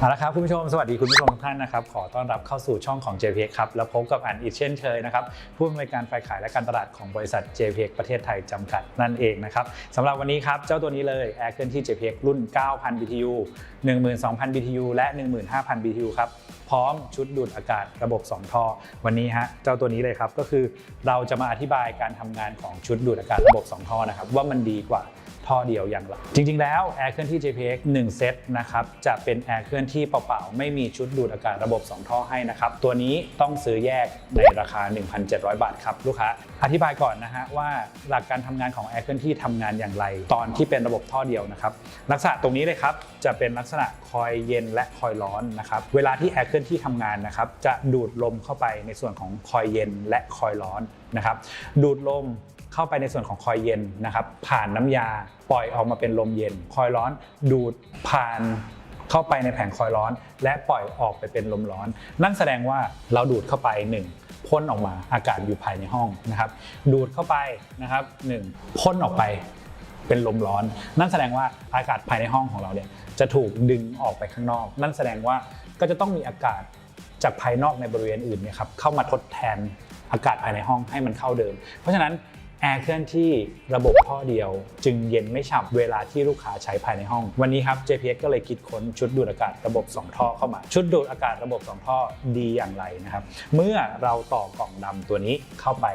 เอาละครับคุณผู้ชมสวัสดีคุณผู้ชมทุกท่านนะครับขอต้อนรับเข้าสู่ช่องของ JPX ครับแล้วพบกับอันอีกเช่นเคยนะครับผู้อำนวยการฝ่ายขายและการตลาดของบริษัท JPX ประเทศไทยจำกัดนั่นเองนะครับสำหรับวันนี้ครับเจ้าตัวนี้เลย Air เคลื่อนที่ JPX รุ่น 9,000 BTU 12,000 BTU และ 15,000 BTU ครับพร้อมชุดดูดอากาศระบบ 2 ท่อ วันนี้ฮะเจ้าตัวนี้เลยครับก็คือเราจะมาอธิบายการทำงานของชุดดูดอากาศระบบ 2 ท่อนะครับว่ามันดีกว่า ท่อเดียวอย่างไรจริง ๆ แล้ว Air เคลื่อนที่ JPX 1 เซตนะครับจะเป็น Air เคลื่อนที่เปล่าๆ ไม่มีชุดดูดอากาศระบบ 2 ท่อให้นะครับตัวนี้ต้องซื้อแยกในราคา 1,700 บาทครับลูกค้าอธิบายก่อนนะฮะว่าหลักการทำงานของ Air เคลื่อนที่ทำงานอย่างไร ตอนที่เป็นระบบท่อเดียวนะครับลักษณะตรงนี้เลยครับจะเป็นลักษณะคอยเย็นและคอยร้อนนะครับเวลาที่ Air เคลื่อนที่ทำงานนะครับจะดูดลมเข้าไปในส่วนของคอยเย็นและคอยร้อนนะครับดูดลมเข้าไปในส่วนของคอยเย็นนะครับ ผ่านน้ำยาปล่อยออกมาเป็นลมเย็น คอยร้อนดูดผ่านเข้าไปในแผงคอยร้อน และปล่อยออกไปเป็นลมร้อน นั่นแสดงว่าเราดูดเข้าไปหนึ่งพ่นออกมาอากาศอยู่ภายในห้องนะครับ ดูดเข้าไปนะครับหนึ่งพ่นออกไปเป็นลมร้อน นั่นแสดงว่าอากาศภายในห้องของเราเนี่ยจะถูกดึงออกไปข้างนอก นั่นแสดงว่าก็จะต้องมีอากาศจากภายนอกในบริเวณอื่นเนี่ยครับเข้ามาทดแทนอากาศภายในห้องให้มันเข้าเดิม เพราะฉะนั้น แอร์เคลื่อนที่ระบบท่อเดียว จึงเย็นไม่ฉ่ำเวลาที่ลูกค้าใช้ภายในห้อง วันนี้ครับ JPX ก็เลยคิดค้นชุดดูดอากาศระบบ 2 ท่อเข้ามา ชุดดูดอากาศระบบ 2 ท่อดีอย่างไรนะครับ เมื่อเราต่อกล่องดำตัวนี้เข้าไป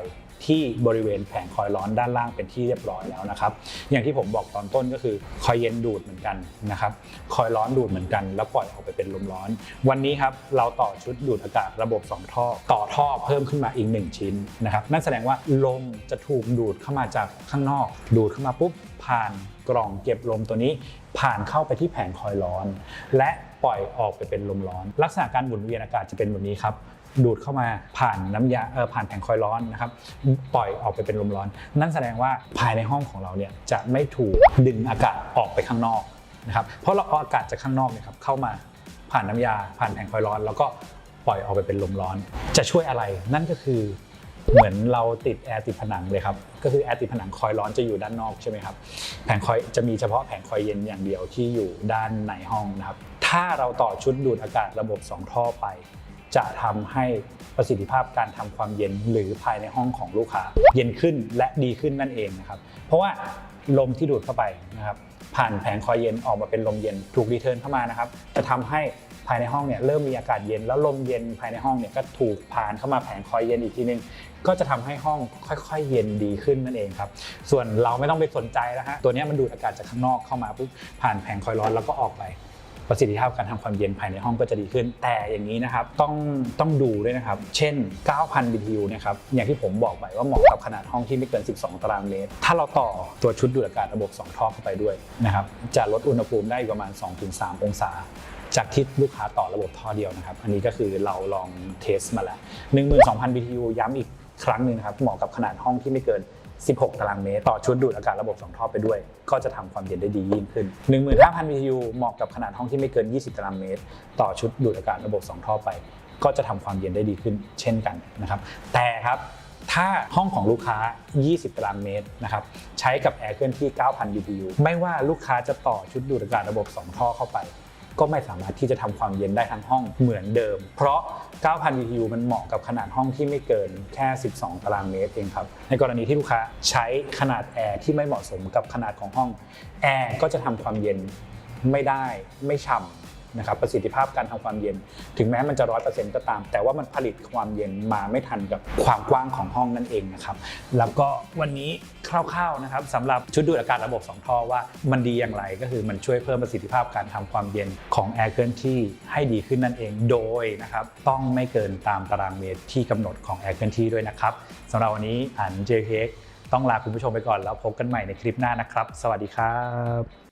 ที่บริเวณแผงคอยร้อนด้านล่างเป็นที่เรียบร้อยแล้วนะครับ อย่างที่ผมบอกตอนต้นก็คือคอยเย็นดูดเหมือนกันนะครับคอยร้อนดูดเหมือนกัน แล้วปล่อยออกไปเป็นลมร้อน วันนี้ครับเราต่อชุดดูดอากาศระบบ 2 ท่อ ต่อท่อเพิ่มขึ้นมาอีก 1 ชิ้นนะครับนั่นแสดงว่าลมจะถูกดูดเข้ามาจากข้างนอก ดูดเข้ามาปุ๊บผ่านกล่องเก็บลมตัวนี้ผ่านเข้าไปที่แผงคอยร้อน และปล่อยออกไปเป็นลมร้อน ลักษณะการหมุนเวียนอากาศจะเป็นแบบนี้ครับ ดูดเข้ามาผ่านน้ำยาเออผ่านแผงคอยร้อนนะครับปล่อยออกไปเป็นลมร้อน นั่นแสดงว่าภายในห้องของเราเนี่ยจะไม่ถูกดึงอากาศออกไปข้างนอกนะครับเพราะเราเอาอากาศจากข้างนอกเนี่ยครับเข้ามาผ่านน้ำยาผ่านแผงคอยร้อน แล้วก็ปล่อยออกไปเป็นลมร้อน จะช่วยอะไรนั่นก็คือเหมือนเราติดแอร์ติดผนังเลยครับก็คือแอร์ติดผนังคอยร้อนจะอยู่ด้านนอกใช่ไหมครับแผงคอยจะมีเฉพาะแผงคอยเย็นอย่างเดียวที่อยู่ด้านในห้องนะครับถ้าเราต่อชุดดูดอากาศระบบ 2 ท่อไป จะทำให้ประสิทธิภาพการทำความเย็นหรือภายในห้องของลูกค้า เย็นขึ้นและดีขึ้นนั่นเองนะครับ เพราะว่าลมที่ดูดเข้าไปนะครับผ่านแผงคอยเย็นออกมาเป็นลมเย็นถูกรีเทิร์นเข้ามานะครับจะทำให้ภายในห้องเนี่ยเริ่มมีอากาศเย็นแล้วลมเย็นภายในห้องเนี่ยก็ถูกผ่านเข้ามาแผงคอยเย็นอีกทีนึงก็จะทำให้ห้องค่อยๆ เย็นดีขึ้นนั่นเองครับ ส่วนเราไม่ต้องไปสนใจแล้วฮะตัวนี้มันดูดอากาศจากข้างนอกเข้ามาปุ๊บผ่านแผงคอยร้อนแล้วก็ออกไป ประสิทธิภาพการทำความเย็นภายในห้องก็จะดีขึ้น แต่อย่างนี้นะครับต้องต้องดูด้วยนะครับ เช่น 9,000 BTU นะครับอย่างที่ผมบอกไปว่าเหมาะกับขนาดห้องที่ไม่เกิน 12 ตารางเมตร ถ้าเราต่อตัวชุดดูดอากาศระบบ 2 ท่อเข้าไปด้วยนะครับจะลดอุณหภูมิได้ประมาณ 2-3 องศาจากที่ลูกค้าต่อระบบท่อเดียวนะครับ อันนี้ก็คือเราลองเทสมาแล้ว 12,000 BTU ย้ำอีกครั้งหนึ่งนะครับ เหมาะกับขนาดห้องที่ไม่เกิน 16 ตารางเมตร ต่อชุดดูดอากาศระบบ 2 ท่อไปด้วย ก็จะทำความเย็นได้ดียิ่งขึ้น 15,000 BTU เหมาะกับขนาดห้องที่ไม่เกิน 20 ตารางเมตร ต่อชุดดูดอากาศระบบ 2 ท่อไป ก็จะทำความเย็นได้ดีขึ้น เช่นกันนะครับ แต่ครับถ้าห้องของลูกค้า 20 ตารางเมตรนะครับ ใช้กับแอร์เคลื่อนที่ 9,000 BTU ไม่ว่าลูกค้าจะต่อชุดดูดอากาศระบบ 2 ท่อเข้าไป ก็ไม่สามารถที่จะทำความเย็นได้ทั้งห้องเหมือนเดิม เพราะ 9,000 BTU มันเหมาะกับขนาดห้องที่ไม่เกินแค่ 12 ตารางเมตรเองครับ ในกรณีที่ลูกค้าใช้ขนาดแอร์ที่ไม่เหมาะสมกับขนาดของห้องแอร์ก็จะทำความเย็นไม่ได้ไม่ฉ่ำ นะครับประสิทธิภาพการทำความเย็น ถึงแม้มันจะร้อยเปอร์เซ็นต์ก็ตาม แต่ว่ามันผลิตความเย็นมาไม่ทันกับความกว้างของห้องนั่นเองนะครับแล้วก็วันนี้คร่าวๆนะครับสำหรับชุดดูดอากาศระบบ 2 ท่อว่ามันดีอย่างไรก็คือมันช่วยเพิ่มประสิทธิภาพการทำความเย็นของแอร์เคลื่อนที่ให้ดีขึ้นนั่นเอง โดยนะครับต้องไม่เกินตามตารางเมตรที่กำหนดของแอร์เคลื่อนที่ด้วยนะครับสำหรับวันนี้อัน JPX ต้องลาคุณผู้ชมไปก่อนแล้วพบกันใหม่ในคลิปหน้านะครับ สวัสดีครับ